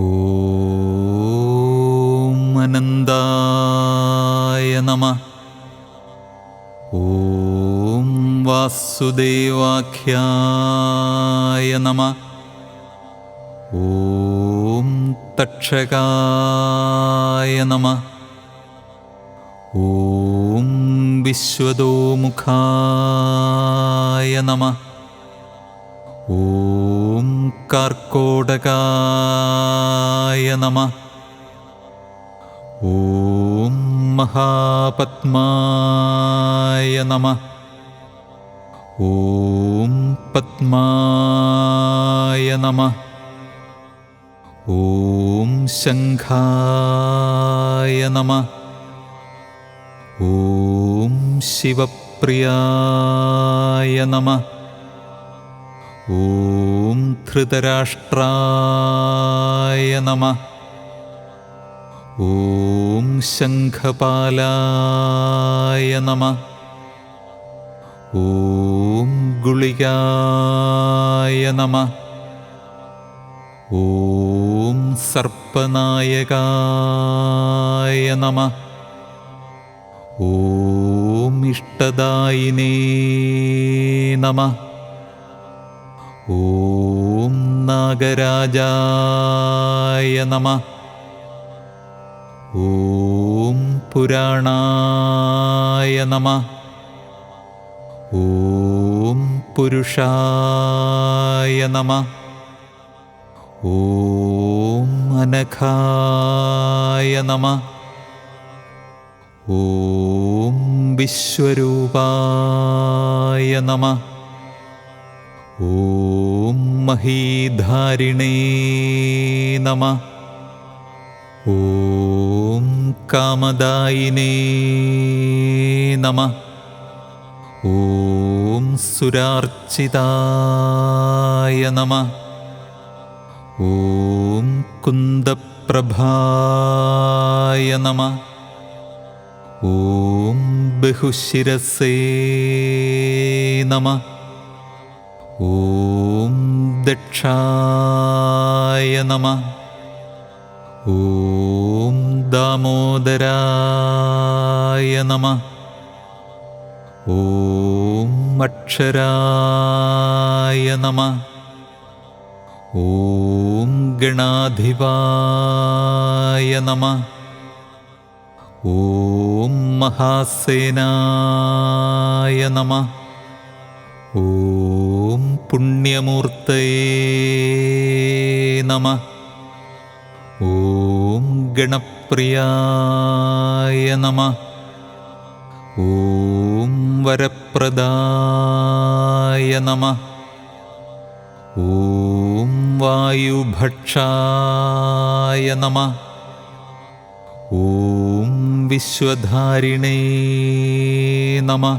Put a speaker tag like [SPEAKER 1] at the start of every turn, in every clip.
[SPEAKER 1] ഓം അനന്തായ നമ. ഓം വാസുദേവാഖ്യായ നമ. ഓം തക്ഷകായ നമ. ഓം വിശ്വദോമുഖായ നമ. ഓം കാർക്കോടകായ നമ ഓം മഹാപത്മായ നമ ഓം പത്മായ നമ ഓം ശംഖായ നമ ഓം ശിവപ്രിയായ നമ ഓം ധൃതരാഷ്ട്രായ നമ. ഓം ശംഖപാലായ നമ. ഓം ഗുളികായ നമ. ഓം സർപ്പനായകായ നമ. ഓം ഇഷ്ടദായിനേ നമ. ഓ നാഗരാജായ നമ. ഓം പുരാണായ നമ. ഓം പുരുഷായ നമ. ഓം അനഖായ നമ. ഓം വിശ്വരൂപായ നമ. ॐ महीधारिणे नमः ॐ कामदायिने नमः ॐ सुरार्चिताय नमः ॐ कुन्दप्रभाय नमः ॐ बहुशिरसे नमः ॐ दक्षाय नमः ॐ दामोदराय नमः ॐ अक्षराय नमः ॐ गणाधिपाय नमः ॐ महासेनाय नमः ॐ पुण्यमूर्तये नमः ॐ गणप्रियाय नमः ॐ वरप्रदाय नमः ॐ वायुभक्षाय नमः ॐ विश्वधारिणे नमः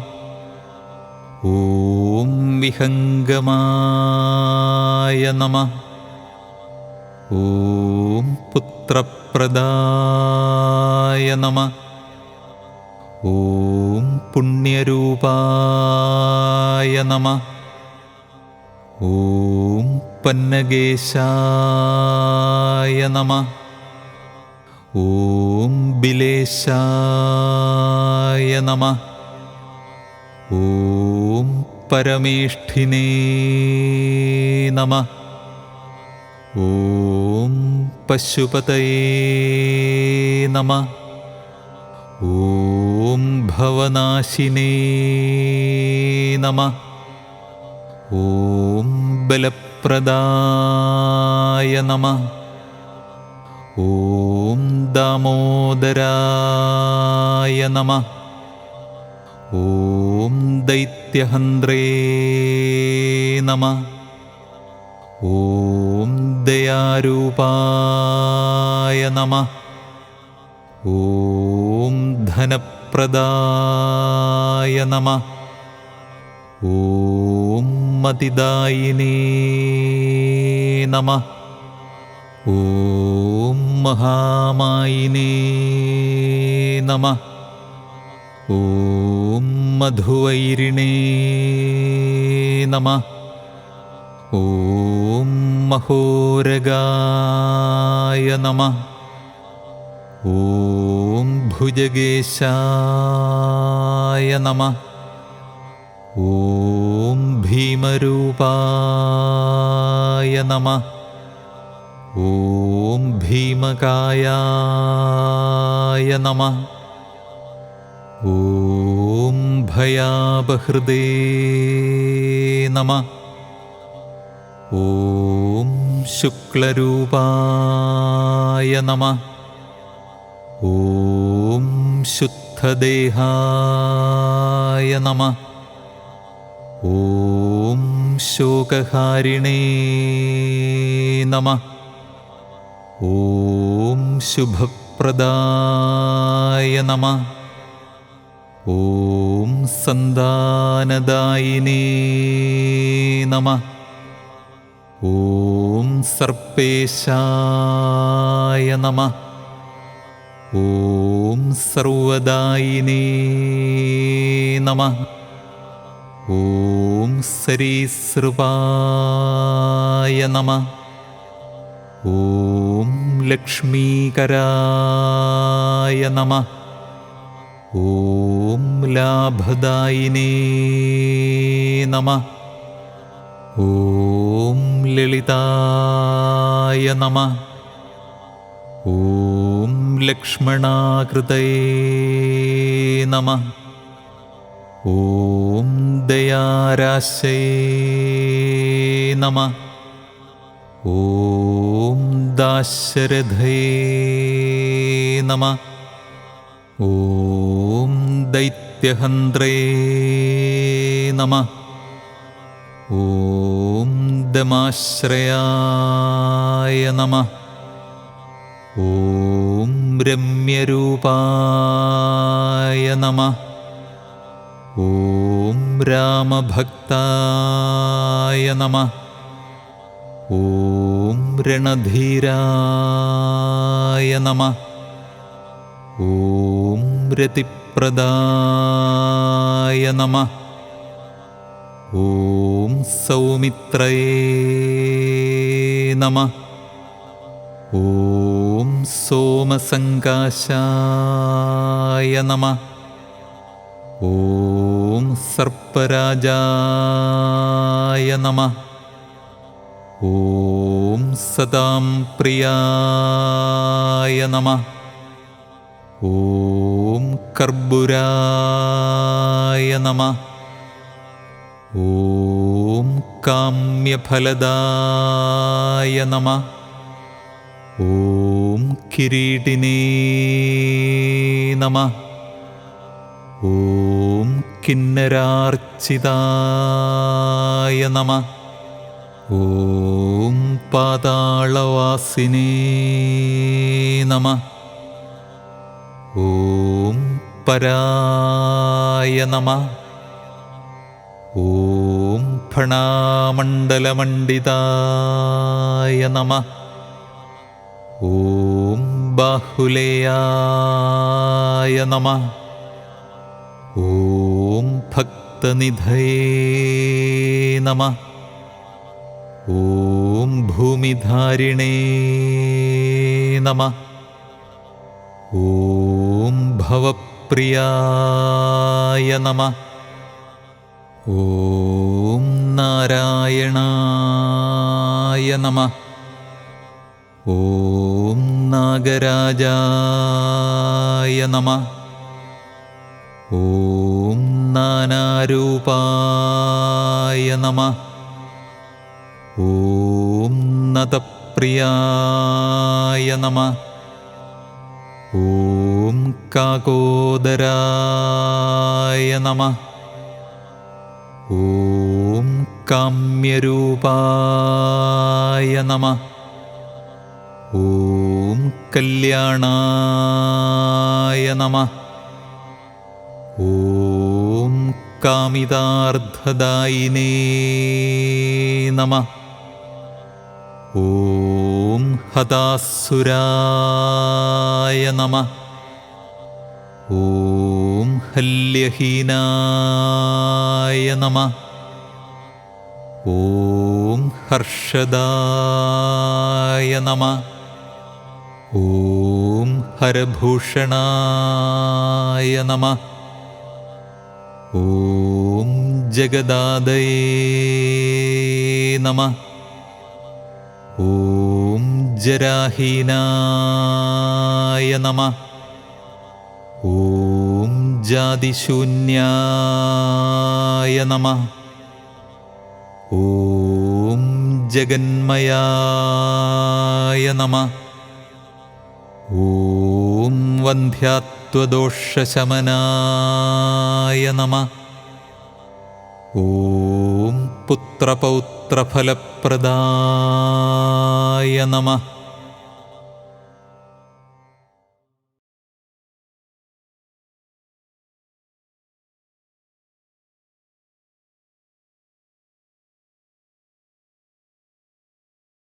[SPEAKER 1] ॐ विहङ्गमाय नमः ॐ पुत्रप्रदाय नमः ॐ पुण्यरूपाय नमः ॐ पन्नगेशाय नमः ॐ बिलेशाय नमः ॐ परमेष्ठिने नमः ॐ पशुपतये नमः ॐ भवनाशिने नमः ॐ बलप्रदाय नमः ॐ दामोदराय नमः ॐ दैत्यहन्द्रे नमः ॐ दयारूपाय नमः ॐ धनप्रदाय नमः ॐ मतिदायिने नमः ॐ महामायिने नमः ॐ मधुवैरिणे नमः ॐ महोरगाय नमः ॐ भुजगेशाय नमः ॐ भीमरूपाय नमः ॐ भीमकायाय नमः ॐ भयाबहृदे नमः ॐ शुक्लरूपाय नमः ॐ शुद्धदेहाय नमः ॐ शोकहारिणे नमः ॐ शुभप्रदाय नमः ഓം സന്താനദായിനേ നമ. ഓം സർപ്പേശായ നമ. ഓം സർവദായിനേ നമ. ഓം സരീസൃപായ നമ. ഓം ലക്ഷ്മീകരായ നമ. ഓം ലാഭദായിനേ നമ. ഓം ലളിതായ നമ. ഓം ലക്ഷ്മണാകൃതയേ നമ. ഓം ദയാരാശയേ നമ. ഓം ദാശരഥയേ നമ. ॐ दैत्यहन्त्रे नमः ॐ दमाश्रयाय नमः ॐ रम्यरूपाय नमः ॐ रामभक्ताय नमः ॐ रणधीराय नमः ॐ रतिप्रदाय नमः। ॐ सौमित्रये नमः। ॐ सोमसङ्काशाय नमः। ॐ सर्पराजाय नमः। ॐ सतां प्रियाय नमः ഓം കർബുരായ നമ. ഓം കാമ്യഫലദായ നമ. ഓം കിരീടിനേ നമ. ഓം കിന്നരാർച്ചിതായ നമ. ഓം പാതാളവാസിനേ നമ. ഓം പരായ നമ. ഓം ഫണാമണ്ഡലമണ്ഡിതായ നമ. ഓം ബാഹുലേയായ നമ. ഓം ഭക്തനിധയേ നമ. ഓം ഭൂമിധാരിണേ നമ. ഓം ഭവപ്രിയായ നമ. ഓം നാരായണായ നമ. ഓം നാഗരാജായ നമ. ഓം നാനാരൂപായ നമ. ഓം നതപ്രിയായ നമ. ഓ കാകോദരായ നമ ഓം കാമ്യരൂപായ നമ ഓം കല്യാണായ നമ ഓം കാമിതാർത്ഥദായിനേ നമ ഓം ഹതാസുരായ നമ ഓം ഹല്യഹീനായ നമ. ഓം ഹർഷദായ നമ. ഓം ഹരഭൂഷണായ നമ. ഓം ജഗദാദയേ നമ. ഓം ജരാഹീനായ നമ. ഓം ജാതിശൂന്യായ നമ. ഓം ജഗന്മയായ നമ. ഓം വന്ധ്യാത്വദോഷശമനായ നമ. ഓം പുത്രപൗത്രഫലപ്രദായ നമ.